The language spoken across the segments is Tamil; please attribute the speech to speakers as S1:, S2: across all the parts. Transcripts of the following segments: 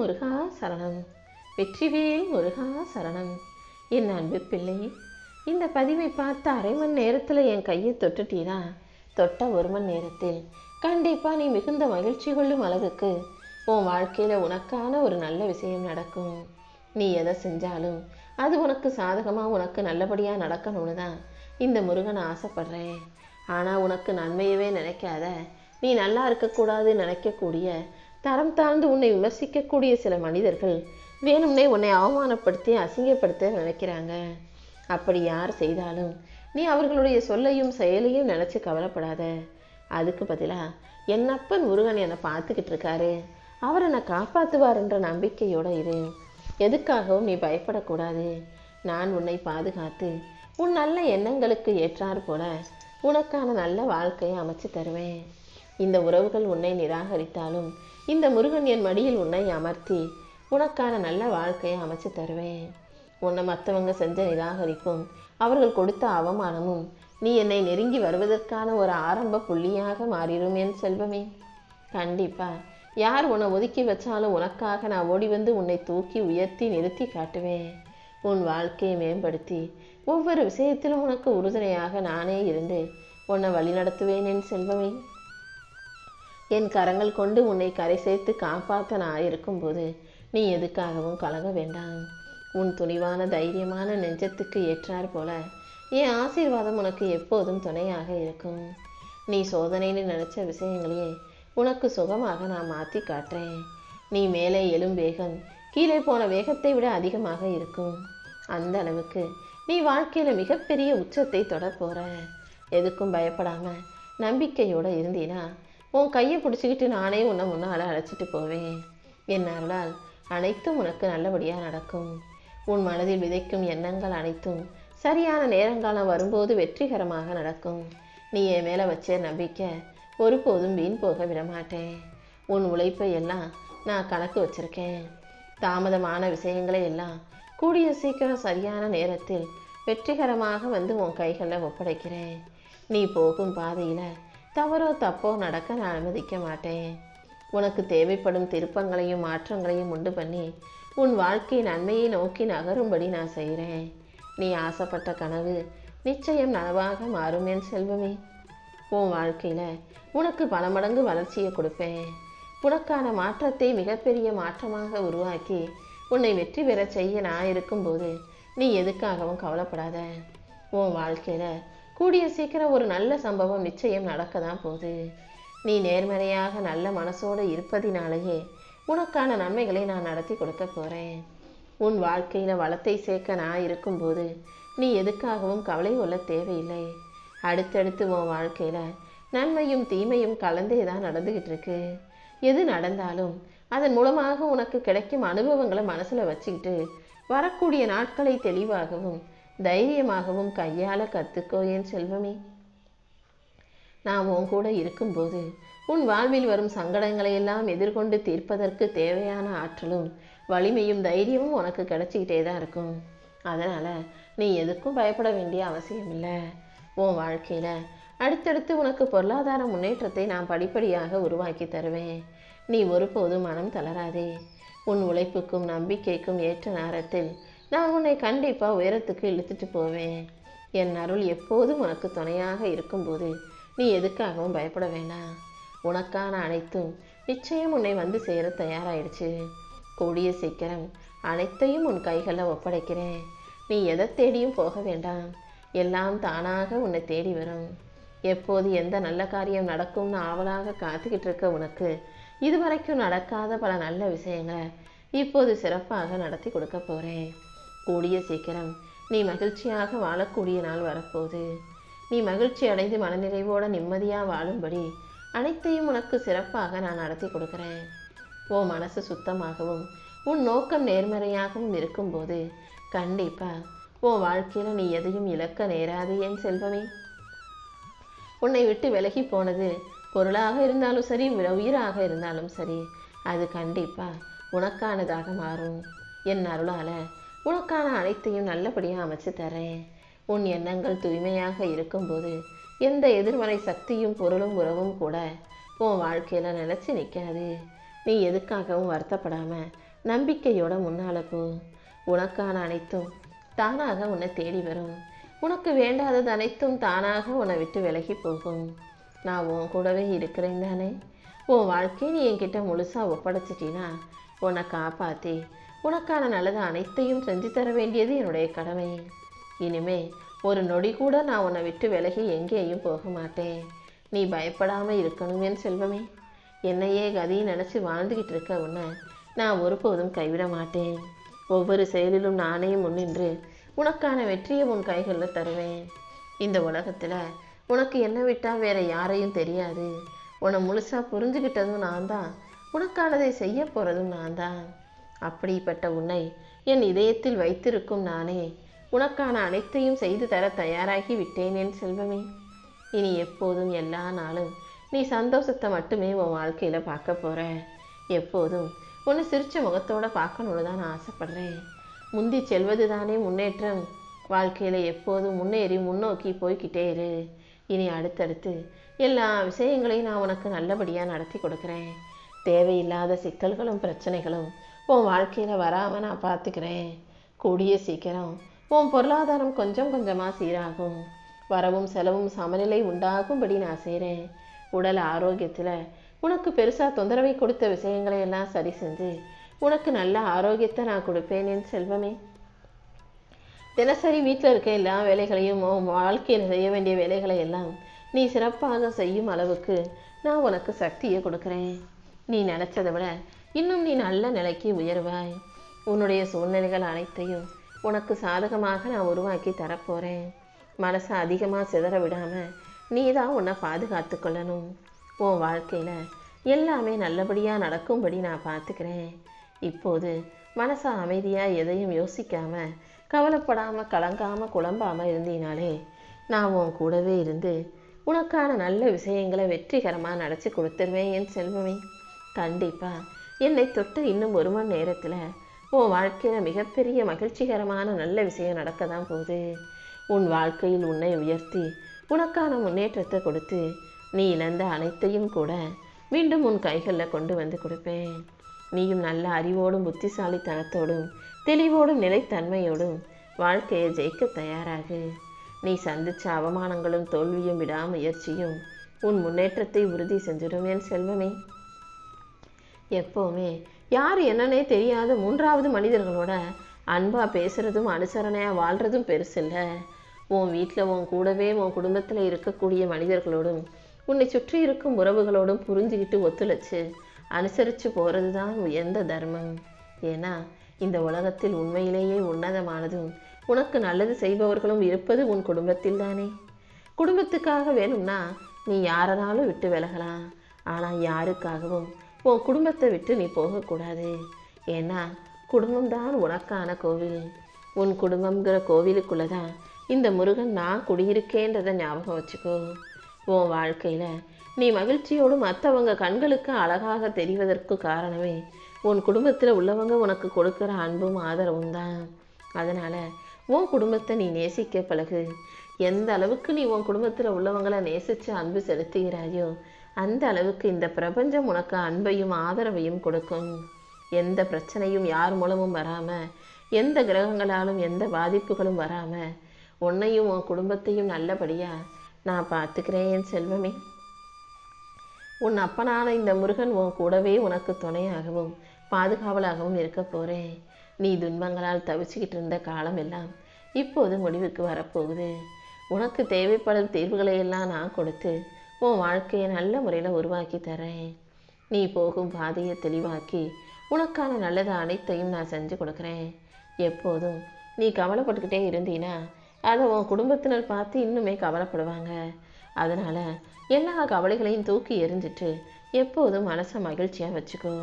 S1: முருகா சரணம். வெற்றிவேல் முருகா சரணம். என் அன்பு பிள்ளை இந்த பதிவை பார்த்த அரை மணி நேரத்தில் என் கையை தொட்டுட்டீனா தொட்ட ஒரு மணி நேரத்தில். கண்டிப்பாக நீ மிகுந்த மகிழ்ச்சி கொள்ளும் அளவுக்கு உன் வாழ்க்கையில் உனக்கான ஒரு நல்ல விஷயம் நடக்கும். நீ எதை செஞ்சாலும் அது உனக்கு சாதகமாக உனக்கு நல்லபடியாக நடக்கணும்னு தான் இந்த முருகன் ஆசைப்படுறேன். ஆனால் உனக்கு நன்மையவே நினைக்காத நீ நல்லா இருக்கக்கூடாதுன்னு நினைக்கக்கூடிய தரம் தாழ்ந்து உன்னை விமர்சிக்கக்கூடிய சில மனிதர்கள் வேணும்னே உன்னை அவமானப்படுத்தி அசிங்கப்படுத்த நினைக்கிறாங்க. அப்படி யார் செய்தாலும் நீ அவர்களுடைய சொல்லையும் செயலையும் நினச்சி கவலைப்படாத. அதுக்கு பதிலாக என்னப்பன் முருகன் என்னை பார்த்துக்கிட்டு இருக்காரு. அவர் என்னை காப்பாற்றுவார்ன்ற நம்பிக்கையோடு இரு. எதுக்காகவும் நீ பயப்படக்கூடாது. நான் உன்னை பாதுகாத்து உன் நல்ல எண்ணங்களுக்கு ஏற்றார் போல உனக்கான நல்ல வாழ்க்கையை அமைச்சு தருவேன். இந்த உறவுகள் உன்னை நிராகரித்தாலும் இந்த முருகன் என் மடியில் உன்னை அமர்த்தி உனக்கான நல்ல வாழ்க்கையை அமைச்சு தருவேன். உன்னை மற்றவங்க செஞ்ச நிராகரிப்பும் அவர்கள் கொடுத்த அவமானமும் நீ என்னை நெருங்கி வருவதற்கான ஒரு ஆரம்ப புள்ளியாக மாறிடும் என் செல்வமே. கண்டிப்பா யார் உன்னை ஒதுக்கி வச்சாலும் உனக்காக நான் ஓடி வந்து உன்னை தூக்கி உயர்த்தி நிறுத்தி காட்டுவேன். உன் வாழ்க்கையை மேம்படுத்தி ஒவ்வொரு விஷயத்திலும் உனக்கு உறுதுணையாக நானே இருந்து உன்னை வழிநடத்துவேன் என் செல்வமே. என் கரங்கள் கொண்டு உன்னை கரை சேர்த்து காப்பாற்ற நான் இருக்கும்போது நீ எதுக்காகவும் கலங்க வேண்டாம். உன் துணிவான தைரியமான நெஞ்சத்துக்கு ஏற்றார் போல என் ஆசீர்வாதம் உனக்கு எப்போதும் துணையாக இருக்கும். நீ சோதனைன்னு நினச்ச விஷயங்களையே உனக்கு சுகமாக நான் மாற்றி காட்டுறேன். நீ மேலே எழும் வேகம் கீழே போன வேகத்தை விட அதிகமாக இருக்கும். அந்த அளவுக்கு நீ வாழ்க்கையில் மிகப்பெரிய உச்சத்தை தொட எதுக்கும் பயப்படாம நம்பிக்கையோடு இருந்தீனா உன் கையை பிடிச்சிக்கிட்டு நானே உன்னை முன்னால் அழைச்சிட்டு போவேன். என் அருளால் அனைத்தும் உனக்கு நல்லபடியாக நடக்கும். உன் மனதில் விதைக்கும் எண்ணங்கள் அனைத்தும் சரியான நேரங்காலம் வரும்போது வெற்றிகரமாக நடக்கும். நீ என் மேலே வச்ச நம்பிக்கை ஒருபோதும் வீண் போக விடமாட்டேன். உன் உழைப்பை எல்லாம் நான் கணக்கு வச்சிருக்கேன். தாமதமான விஷயங்களை எல்லாம் கூடிய சீக்கிரம் சரியான நேரத்தில் வெற்றிகரமாக வந்து உன் கைகளில் ஒப்படைக்கிறேன். நீ போகும் பாதையில் தவறோ தப்போ நடக்க நான் அனுமதிக்க மாட்டேன். உனக்கு தேவைப்படும் திருப்பங்களையும் மாற்றங்களையும் உண்டு பண்ணி உன் வாழ்க்கை நன்மையை நோக்கி நகரும்படி நான் செய்கிறேன். நீ ஆசைப்பட்ட கனவு நிச்சயம் நனவாக மாறும் என் செல்வமே. உன் வாழ்க்கையில் உனக்கு பல மடங்கு வளர்ச்சியை கொடுப்பேன். உனக்கான மாற்றத்தை மிகப்பெரிய மாற்றமாக உருவாக்கி உன்னை வெற்றி பெற செய்ய நான் இருக்கும்போது நீ எதுக்காகவும் கவலைப்படாத. உன் வாழ்க்கையில் கூடிய சீக்கிரம் ஒரு நல்ல சம்பவம் நிச்சயம் நடக்க தான் போகுது. நீ நேர்மறையாக நல்ல மனசோடு இருப்பதினாலேயே உனக்கான நன்மைகளை நான் நடத்தி கொடுக்க போகிறேன் உன் வாழ்க்கையில் வளத்தை சேர்க்க நான் இருக்கும்போது நீ எதுக்காகவும் கவலை கொள்ள தேவையில்லை. அடுத்தடுத்து உன் வாழ்க்கையில் நன்மையும் தீமையும் கலந்தே தான் நடந்துக்கிட்டு இருக்கு. எது நடந்தாலும் அதன் மூலமாக உனக்கு கிடைக்கும் அனுபவங்களை மனசில் வச்சுக்கிட்டு வரக்கூடிய நாட்களை தெளிவாகவும் தைரியமாகவும் கையாள கற்றுக்கோ என் செல்வமே. நான் உன் கூட இருக்கும்போது உன் வாழ்வில் வரும் சங்கடங்களை எல்லாம் எதிர்கொண்டு தீர்ப்பதற்கு தேவையான ஆற்றலும் வலிமையும் தைரியமும் உனக்கு கிடைச்சிக்கிட்டே தான் இருக்கும். அதனால் நீ எதுக்கும் பயப்பட வேண்டிய அவசியம் இல்லை உன் வாழ்க்கையில் அடுத்தடுத்து உனக்கு பொருளாதார முன்னேற்றத்தை நான் படிப்படியாக உருவாக்கி தருவேன். நீ ஒருபோதும் மனம் தளராதே. உன் உழைப்புக்கும் நம்பிக்கைக்கும் ஏற்ற நேரத்தில் நான் உன்னை கண்டிப்பாக உயரத்துக்கு இழுத்துட்டு போவேன். என் அருள் எப்போதும் உனக்கு துணையாக இருக்கும்போது நீ எதுக்காகவும் பயப்பட வேண்டாம். உனக்கான அனைத்தும் நிச்சயம் உன்னை வந்து சேர தயாராயிடுச்சு. கூடிய சீக்கிரம் அனைத்தையும் உன் கைகளில் ஒப்படைக்கிறேன். நீ எதை தேடியும் போக வேண்டாம். எல்லாம் தானாக உன்னை தேடி வரும். எப்போது எந்த நல்ல காரியம் நடக்கும்னு ஆவலாக காத்துக்கிட்டு இருக்க உனக்கு இதுவரைக்கும் நடக்காத பல நல்ல விஷயங்களை இப்போது சிறப்பாக நடத்தி கொடுக்க போகிறேன் கூடிய சீக்கிரம். நீ மகிழ்ச்சியாக வாழக்கூடிய நாள் வரப்போகுது. நீ மகிழ்ச்சி அடைந்து மனநிறைவோட நிம்மதியாக வாழும்படி அனைத்தையும் உனக்கு சிறப்பாக நான் நடத்தி கொடுக்குறேன். ஓ மனசு சுத்தமாகவும் உன் நோக்கம் நேர்மறையாகவும் இருக்கும்போது கண்டிப்பா உன் வாழ்க்கையில் நீ எதையும் இழக்க நேராது என் செல்வமே. உன்னை விட்டு விலகி போனது பொருளாக இருந்தாலும் சரி உயிராக இருந்தாலும் சரி அது கண்டிப்பா உனக்கானதாக மாறும். என் அருளால உனக்கான அனைத்தையும் நல்லபடியாக அமைச்சு தரேன். உன் எண்ணங்கள் தூய்மையாக இருக்கும்போது எந்த எதிர்மறை சக்தியும் பொருளும் உறவும் கூட உன் வாழ்க்கையில் நிலச்சி நிற்காது நீ எதுக்காகவும் வருத்தப்படாமல் நம்பிக்கையோட முன்னால போ. உனக்கான அனைத்தும் தானாக உன்னை தேடி வரும். உனக்கு வேண்டாதது அனைத்தும் தானாக உன்னை விட்டு விலகி போகும். நான் உன் கூடவே இருக்கிறேன் தானே? உன் வாழ்க்கையை நீ என்கிட்ட முழுசாக ஒப்படைச்சிட்டினா உன்னை காப்பாற்றி உனக்கான நல்லது அனைத்தையும் செஞ்சு தர வேண்டியது என்னுடைய கடமை. இனிமே ஒரு நொடி கூட நான் உன்னை விட்டு விலகி எங்கேயும் போக மாட்டேன். நீ பயப்படாமல் இருக்கணுமேன்னு செல்வமே. என்னையே கதியை நினச்சி வாழ்ந்துக்கிட்டு இருக்க உன்னை நான் ஒருபோதும் கைவிட மாட்டேன். ஒவ்வொரு செயலிலும் நானே முன்னின்று உனக்கான வெற்றியை உன் கைகளில் தருவேன். இந்த உலகத்தில் உனக்கு என்ன விட்டால் வேற யாரையும் தெரியாது. உன்னை முழுசாக புரிஞ்சுக்கிட்டதும் நான் தான் உனக்கானதை செய்ய போகிறதும் நான் தான் அப்படிப்பட்ட உன்னை என் இதயத்தில் வைத்திருக்கும் நானே. உனக்கான அனைத்தையும் செய்து தர தயாராகி விட்டேன் என் செல்வமே. இனி எப்போதும் எல்லா நாளும் நீ சந்தோஷத்தை மட்டுமே உன் வாழ்க்கையில் பார்க்க போற. எப்போதும் உன்னை சிரிச்ச முகத்தோடு பார்க்கணுன்னு தான் நான் ஆசைப்படுறேன். முந்தி செல்வது தானே முன்னேற்றம். வாழ்க்கையில் எப்போதும் முன்னேறி முன்னோக்கி போய்கிட்டே இரு. இனி அடுத்தடுத்து எல்லா விஷயங்களையும் நான் உனக்கு நல்லபடியாக நடத்தி கொடுக்குறேன். தேவையில்லாத சிக்கல்களும் பிரச்சனைகளும் உன் வாழ்க்கையில் வராமல் நான் பார்த்துக்கிறேன். கூடிய சீக்கிரம். உன் பொருளாதாரம் கொஞ்சம் கொஞ்சமாக சீராகும். வரவும் செலவும் சமநிலை உண்டாகும்படி நான் செய்கிறேன் உடல் ஆரோக்கியத்தில் உனக்கு பெருசாக தொந்தரவை கொடுத்த விஷயங்களை எல்லாம் சரி செஞ்சு உனக்கு நல்ல ஆரோக்கியத்தை நான் கொடுப்பேன் என் செல்வமே. தினசரி வீட்டில் இருக்க எல்லா வேலைகளையும் உன் வாழ்க்கையில் செய்ய வேண்டிய வேலைகளை எல்லாம் நீ சிறப்பாக செய்யும் அளவுக்கு நான் உனக்கு சக்தியை கொடுக்குறேன். நீ நினச்சதை விட இன்னும் நீ நல்ல நிலைக்கு உயர்வாய். உன்னுடைய சூழ்நிலைகள் அனைத்தையும் உனக்கு சாதகமாக நான் உருவாக்கி தரப்போகிறேன் மனசை அதிகமாக சிதற விடாமல் நீ தான் உன்னை பாதுகாத்து கொள்ளணும். உன் வாழ்க்கையில் எல்லாமே நல்லபடியாக நடக்கும்படி நான் பார்த்துக்கிறேன். இப்போது மனசை அமைதியாக எதையும் யோசிக்காமல் கவலைப்படாமல் கலங்காமல் குழம்பாமல் இருந்தீனாலே நான் உன் கூடவே இருந்து உனக்கான நல்ல விஷயங்களை வெற்றிகரமாக நடத்தி கொடுத்துருவேன் என் செல்வமே. கண்டிப்பாக என்னை தொட்டு இன்னும் ஒரு மணி நேரத்தில் உன் வாழ்க்கையில் மிகப்பெரிய மகிழ்ச்சிகரமான நல்ல விஷயம் நடக்க தான் போகுது. உன் வாழ்க்கையில் உன்னை உயர்த்தி உனக்கான முன்னேற்றத்தை கொடுத்து நீ இழந்த அனைத்தையும் கூட மீண்டும் உன் கைகளில் கொண்டு வந்து கொடுப்பேன். நீயும் நல்ல அறிவோடும் புத்திசாலித்தனத்தோடும் தெளிவோடும் நிலைத்தன்மையோடும் வாழ்க்கையை ஜெயிக்க தயாராகு. நீ சந்தித்த அவமானங்களும் தோல்வியும் விடாமுயற்சியும் உன் முன்னேற்றத்தை உறுதி செஞ்சிடும் என் செல்வமே. எப்போவுமே. யார் என்னன்னே தெரியாத மூன்றாவது மனிதர்களோட அன்பாக பேசுகிறதும் அனுசரணையாக வாழ்கிறதும் பெருசு இல்லை. உன் வீட்டில் உன் கூடவே உன் குடும்பத்தில் இருக்கக்கூடிய மனிதர்களோடும் உன்னை சுற்றி இருக்கும் உறவுகளோடும் புரிஞ்சுக்கிட்டு ஒத்துழைச்சு அனுசரித்து போகிறது தான் எந்த தர்மம். ஏன்னா இந்த உலகத்தில் உண்மையிலேயே உன்னதமானதும் உனக்கு நல்லது செய்பவர்களும் இருப்பது உன் குடும்பத்தில் தானே. குடும்பத்துக்காக வேணும்னா நீ யாரனாலும் விட்டு விலகலாம். ஆனால் யாருக்காகவும் உன் குடும்பத்தை விட்டு நீ போகக்கூடாது. ஏன்னா குடும்பம்தான் உனக்கான கோவில். உன் குடும்பங்கிற கோவிலுக்குள்ளே தான் இந்த முருகன் நான் குடியிருக்கேன்றதை ஞாபகம் வச்சுக்கோ. உன் வாழ்க்கையில் நீ மகிழ்ச்சியோடு மற்றவங்க கண்களுக்கு அழகாக தெரிவதற்கு காரணமே உன் குடும்பத்தில் உள்ளவங்க உனக்கு கொடுக்குற அன்பும் ஆதரவும் தான். அதனால் உன் குடும்பத்தை நீ நேசிக்க பழகு. எந்த அளவுக்கு நீ உன் குடும்பத்தில் உள்ளவங்களை நேசித்து அன்பு செலுத்துகிறாயோ அந்த அளவுக்கு இந்த பிரபஞ்சம் உனக்கு அன்பையும் ஆதரவையும் கொடுக்கும். எந்த பிரச்சனையும் யார் மூலமும் வராமல் எந்த கிரகங்களாலும் எந்த பாதிப்புகளும் வராமல் உன்னையும் உன் குடும்பத்தையும் நல்லபடியாக நான் பார்த்துக்கிறேன் என் செல்வமே. உன் அப்பனான இந்த முருகன் உன் கூடவே உனக்கு துணையாகவும் பாதுகாவலாகவும் இருக்க போகிறேன் நீ துன்பங்களால் தவிச்சுக்கிட்டு இருந்த காலம் எல்லாம் இப்போது முடிவுக்கு வரப்போகுது. உனக்கு தேவைப்படும் தீர்வுகளை எல்லாம் நான் கொடுத்து உன் வாழ்க்கையை நல்ல முறையில் உருவாக்கி தரேன். நீ போகும் பாதையை தெளிவாக்கி உனக்கான நல்லது அனைத்தையும் நான் செஞ்சு கொடுக்குறேன். எப்போதும் நீ கவலைப்பட்டுக்கிட்டே இருந்தீனா அதை உன் குடும்பத்தினர் பார்த்து இன்னுமே கவலைப்படுவாங்க. அதனால் எல்லா கவலைகளையும் தூக்கி எறிஞ்சிட்டு எப்போதும் மனசை மகிழ்ச்சியாக வச்சுக்கோ.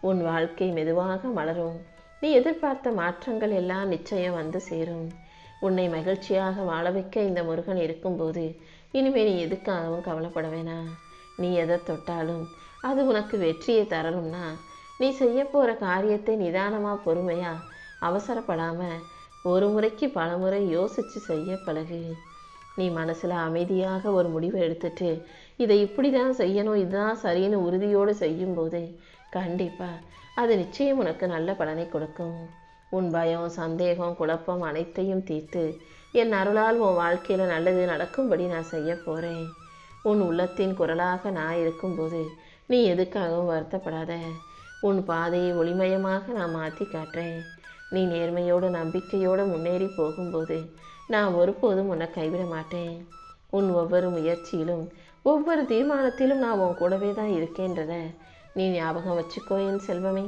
S1: உன் வாழ்க்கை மெதுவாக மலரும். நீ எதிர்பார்த்த மாற்றங்கள் எல்லாம் நிச்சயம் வந்து சேரும். உன்னை மகிழ்ச்சியாக வாழ வைக்க இந்த முருகன் இருக்கும்போது இனிமேல் நீ எதுக்காகவும் கவலைப்பட வேணாம். நீ எதை தொட்டாலும் அது உனக்கு வெற்றியை தரணும்னா நீ செய்ய போகிற காரியத்தை நிதானமாக பொறுமையாக அவசரப்படாமல் ஒரு முறைக்கு பல முறை யோசித்து செய்ய பழகு. நீ மனசில் அமைதியாக ஒரு முடிவை எடுத்துட்டு இதை இப்படி தான் செய்யணும் இதுதான் சரின்னு உறுதியோடு செய்யும்போது கண்டிப்பாக அது நிச்சயம் உனக்கு நல்ல பலனை கொடுக்கும். உன் பயம் சந்தேகம் குழப்பம் அனைத்தையும் தீர்த்து என் அருளால் உன் வாழ்க்கையில் நல்லது நடக்கும்படி நான் செய்ய போகிறேன் உன் உள்ளத்தின் குரலாக நான் இருக்கும்போது நீ எதுக்காகவும் வருத்தப்படாத. உன் பாதையை ஒளிமயமாக நான் மாற்றி காட்டுறேன். நீ நேர்மையோடு நம்பிக்கையோடு முன்னேறி போகும்போது நான் ஒருபோதும் உன்னை கைவிட மாட்டேன். உன் ஒவ்வொரு முயற்சியிலும் ஒவ்வொரு தீர்மானத்திலும் நான் உன் கூடவே தான் இருக்கேன்றத நீ ஞாபகம் வச்சுக்கோ என் செல்வமே.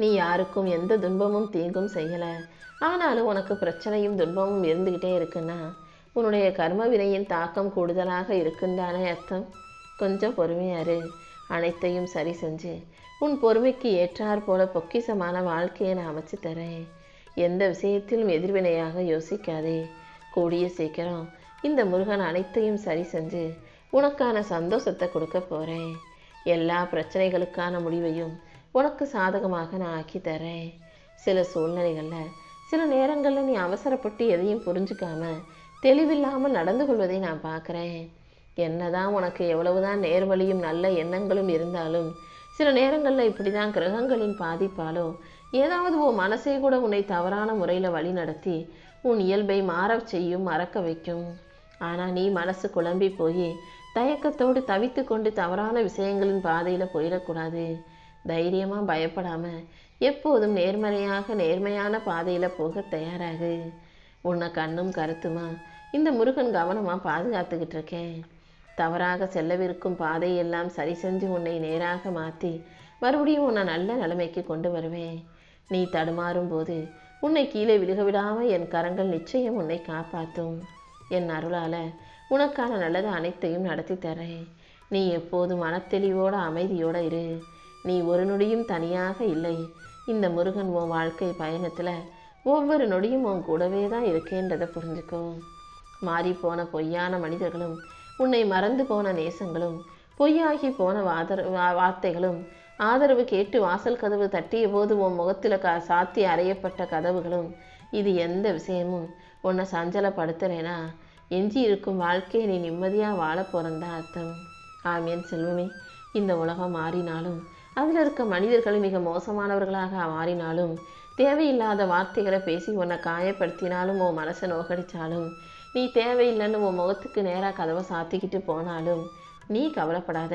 S1: நீ யாருக்கும் எந்த துன்பமும் தீங்கும் செய்யலை. ஆனாலும் உனக்கு பிரச்சனையும் துன்பமும் இருந்துக்கிட்டே இருக்குன்னா உன்னுடைய கர்ம வினையின் தாக்கம் கூடுதலாக இருக்குந்தானே அர்த்தம்? கொஞ்சம் பொறுமையாரு அனைத்தையும் சரி செஞ்சு உன் பொறுமைக்கு ஏற்றாற் போல பொக்கிசமான வாழ்க்கையை நான் அமைச்சு தரேன். எந்த விஷயத்திலும் எதிர்வினையாக யோசிக்காதே. கூடிய சீக்கிரம் இந்த முருகன் அனைத்தையும் சரி செஞ்சு உனக்கான சந்தோஷத்தை கொடுக்க போகிறேன் எல்லா பிரச்சனைகளுக்கான முடிவையும் உனக்கு சாதகமாக நான் ஆக்கி தரேன். சில சூழ்நிலைகளில் சில நேரங்களில் நீ அவசரப்பட்டு எதையும் புரிஞ்சுக்காம தெளிவில்லாமல் நடந்து கொள்வதை நான் பார்க்குறேன். என்னதான் உனக்கு எவ்வளவுதான் நேர்வழியும் நல்ல எண்ணங்களும் இருந்தாலும் சில நேரங்களில் இப்படி தான் கிரகங்களின் பாதிப்பாலோ ஏதாவது உன் மனசே கூட உன்னை தவறான முறையில் வழி நடத்தி உன் இயல்பை மாறச் செய்யும் மறக்க வைக்கும். ஆனால் நீ மனசு குழம்பி போய் தயக்கத்தோடு தவித்து கொண்டு தவறான விஷயங்களின் பாதையில் போயிடக்கூடாது. தைரியமாக பயப்படாமல் எப்போதும் நேர்மறையாக நேர்மையான பாதையில் போக தயாராகு. உன்னை கண்ணும் கருத்துமா இந்த முருகன் கவனமாக பாதுகாத்துக்கிட்டு இருக்கேன். தவறாக செல்லவிருக்கும் பாதையெல்லாம் சரி செஞ்சு உன்னை நேராக மாற்றி மறுபடியும் உன்னை நல்ல நிலைமைக்கு கொண்டு வருவேன். நீ தடுமாறும் போது உன்னை கீழே விழுக விடாமல் என் கரங்கள் நிச்சயம் உன்னை காப்பாற்றும் என் அருளால் உனக்கான நல்லது அனைத்தையும் நடத்தி தரேன். நீ எப்போதும் மனத்தெளிவோட அமைதியோடு இரு. நீ ஒரு நொடியும் தனியாக இல்லை. இந்த முருகன் உன் வாழ்க்கை பயணத்தில் ஒவ்வொரு நொடியும் உன் கூடவே தான் இருக்கேன்றதை புரிஞ்சுக்கோ. மாறிப்போன பொய்யான மனிதர்களும் உன்னை மறந்து போன நேசங்களும் பொய்யாகி போன வாதர் வா- வார்த்தைகளும் ஆதரவு கேட்டு வாசல் கதவு தட்டிய போது உன் முகத்தில் க சாத்தி அறையப்பட்ட கதவுகளும் இது எந்த விஷயமும் உன்னை சஞ்சலப்படுத்துறேனா எஞ்சி இருக்கும் வாழ்க்கையை நீ நிம்மதியாக வாழ போகிறந்தா அர்த்தம். ஆமியன் செல்வமே. இந்த உலகம் மாறினாலும் அதில் இருக்க மனிதர்கள் மிக மோசமானவர்களாக மாறினாலும் தேவையில்லாத வார்த்தைகளை பேசி உன்னை காயப்படுத்தினாலும் உன் மனசை நோகடிச்சாலும் நீ தேவையில்லைன்னு உன் முகத்துக்கு நேராக கதவை சாத்திக்கிட்டு போனாலும் நீ கவலைப்படாத.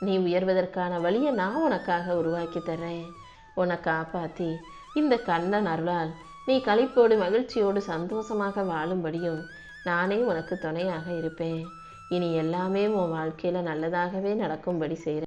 S1: நீ உயர்வதற்கான வழியை நான் உனக்காக உருவாக்கி தர்றேன். உன்னை காப்பாற்றி இந்த கண்ணன் அருளால் நீ களிப்போடு மகிழ்ச்சியோடு சந்தோஷமாக வாழும்படியும் நானே உனக்கு துணையாக இருப்பேன். இனி எல்லாமே உன் வாழ்க்கையில் நல்லதாகவே நடக்கும்படி செய்கிறேன்